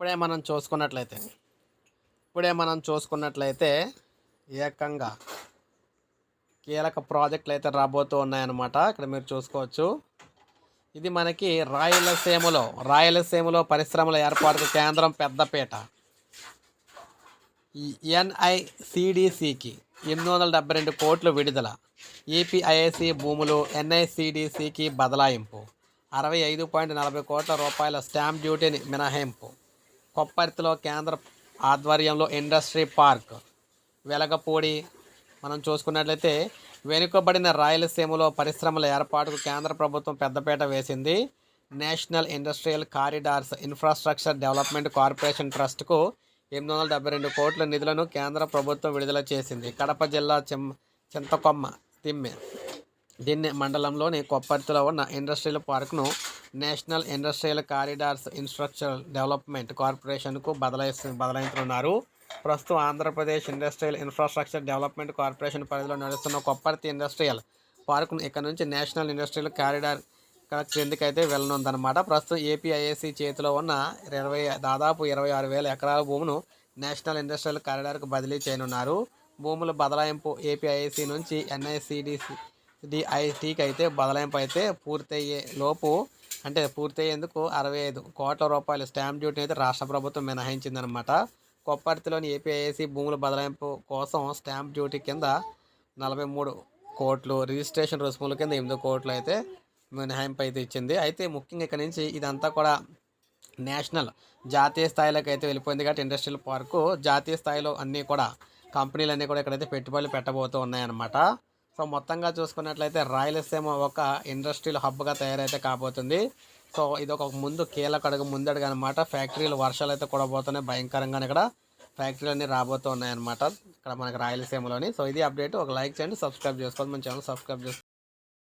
ఇప్పుడే మనం చూసుకున్నట్లయితే ఇప్పుడే మనం చూసుకున్నట్లయితే ఏకంగా కీలక ప్రాజెక్టులు అయితే రాబోతూ ఉన్నాయన్నమాట. ఇక్కడ మీరు చూసుకోవచ్చు. ఇది మనకి రాయలసీమలో రాయలసీమలో పరిశ్రమల ఏర్పాటుకు కేంద్రం పెద్దపేట. ఎన్ఐసిడిసికి ఎనిమిది వందల డెబ్బై రెండు కోట్లు విడుదల. ఏపీఐఐసి భూములు ఎన్ఐసిడిసికి బదలాయింపు. అరవై ఐదు పాయింట్ నలభై కోట్ల రూపాయల స్టాంప్ డ్యూటీని మినహాయింపు. కొప్పర్తిలో కేంద్ర ఆధ్వర్యంలో ఇండస్ట్రీ పార్క్. వెలగపూడి మనం చూసుకున్నట్లయితే వెనుకబడిన రాయలసీమలో పరిశ్రమల ఏర్పాటుకు కేంద్ర ప్రభుత్వం పెద్దపేట వేసింది. National industrial corridors infrastructure development corporation ట్రస్ట్కు ఎనిమిది వందల డెబ్బై రెండు కోట్ల నిధులను కేంద్ర ప్రభుత్వం విడుదల చేసింది. కడప జిల్లా చిం చింతకొమ్మ తిమ్మె. దీన్ని మండలంలోని కొప్పర్తిలో ఉన్న industrial పార్క్ను national industrial corridors infrastructure development కార్పొరేషన్కు బదలాయిస్తు బదలాయించనున్నారు. ప్రస్తుతం Andhra Pradesh industrial infrastructure development corporation పరిధిలో నడుస్తున్న కొప్పర్తి ఇండస్ట్రియల్ పార్కును ఇక్కడ నుంచి నేషనల్ ఇండస్ట్రియల్ కారిడార్ క్రిందికైతే అయితే వెళ్ళనుందన్నమాట. ప్రస్తుతం ఏపీఐఏసీ చేతిలో ఉన్న ఇరవై దాదాపు ఇరవై ఆరు వేల ఎకరాల భూమును నేషనల్ ఇండస్ట్రియల్ కారిడార్కు బదిలీ చేయనున్నారు. భూముల బదలాయింపు ఏపీఐఏసీ నుంచి ఎన్ఐసిడిసి డిఐటికి అయితే బదలాయింపు అయితే పూర్తయ్యే లోపు అంటే పూర్తయ్యేందుకు అరవై ఐదు కోట్ల రూపాయల స్టాంప్ డ్యూటీ అయితే రాష్ట్ర ప్రభుత్వం మినహాయించిందనమాట కొప్పర్తిలోని ఏపీఐఏసీ భూముల బదలాయింపు కోసం స్టాంప్ డ్యూటీ కింద నలభై మూడు కోట్లు రిజిస్ట్రేషన్ రుసుముల కింద ఎనిమిది కోట్లు అయితే మినహాయింపు అయితే ఇచ్చింది. అయితే ముఖ్యంగా ఇక్కడ నుంచి ఇదంతా కూడా నేషనల్ జాతీయ స్థాయిలోకి అయితే వెళ్ళిపోయింది కాబట్టి ఇండస్ట్రియల్ పార్కు జాతీయ స్థాయిలో అన్నీ కూడా కంపెనీలు అన్నీ కూడా ఇక్కడైతే పెట్టుబడులు పెట్టబోతూ ఉన్నాయన్నమాట. సో మొత్తంగా చూసుకున్నట్లయితే రాయలసీమ ఒక ఇండస్ట్రియల్ హబ్గా తయారైతే కాబోతుంది. సో ఇది ఒక ముందు కీలక అడుగు ముందడుగు అనమాట ఫ్యాక్టరీలు వర్షాలు అయితే కూడబోతున్నాయి భయంకరంగా ఇక్కడ ఫ్యాక్టరీలు అన్నీ రాబోతున్నాయి అనమాట ఇక్కడ మనకి రాయలసీమలోని. సో ఇది అప్డేట్. ఒక లైక్ చేయండి సబ్స్క్రైబ్ చేసుకోండి. మన ఛానల్ సబ్స్క్రైబ్ చేసుకోండి.